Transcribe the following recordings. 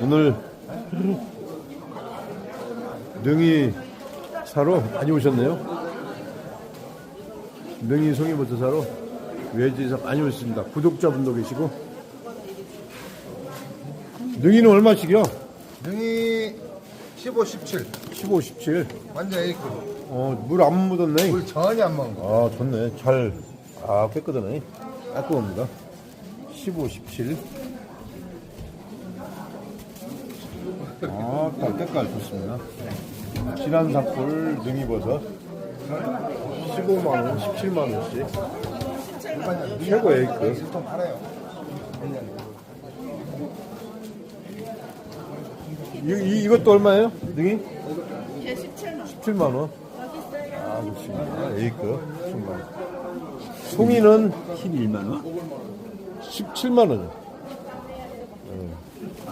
오늘 능이 사러 많이 오셨네요. 능이 송이버섯 사러 외지에서 많이 오셨습니다. 구독자분도 계시고 능이는 얼마씩이요? 능이 15, 17 15, 17. 완전 A급 어, 물 안 묻었네. 물 전혀 안 먹은 거 아, 좋네. 잘, 아, 깨끗하네. 깔끔합니다. 15, 17. 아, 깔, 때깔 좋습니다. 진한 산불 능이버섯. 15만 원, 17만 원씩. 최고 A급. 좀 팔아요 이, 이, 이것도 얼마예요? 능이? 예, 17만 17만 원. 아, 좋습니다. A급. 17만 원. 송이는 11만 원? 17만 원이요.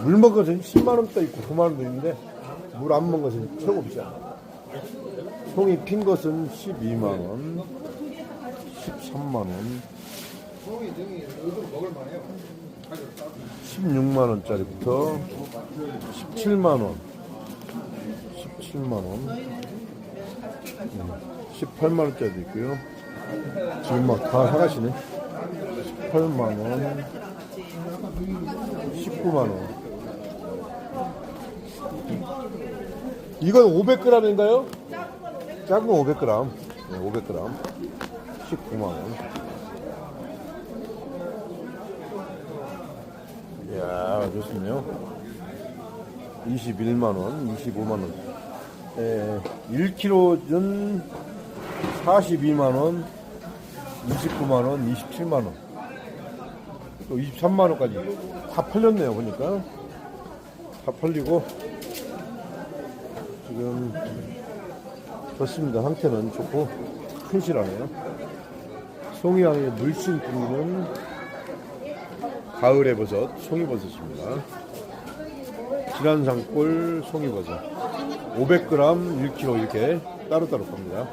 물 것은 10만원도 있고 9만원도 있는데 물 안 먹은 것은 최고 비싸. 송이 핀 것은 12만원, 13만원, 송이 능이 요즘 먹을 만해요 16만원짜리부터 17만원, 17만원, 18만원짜리도 있고요. 지금 막 다 사가시네. 18만원, 19만원. 이건 500g인가요? 작은 거 500g. 네, 500g. 19만 원. 이야, 좋습니다. 21만 원, 25만원. 에, 1kg는 42만 원, 29만 원, 27만 원. 또 23만 원까지. 다 팔렸네요, 보니까. 다 팔리고. 지금, 좋습니다. 상태는 좋고, 튼실하네요. 송이향의 물씬 뿌리는 가을의 버섯, 송이버섯입니다. 지난산골 송이버섯. 500g 1kg 이렇게 따로따로 팝니다.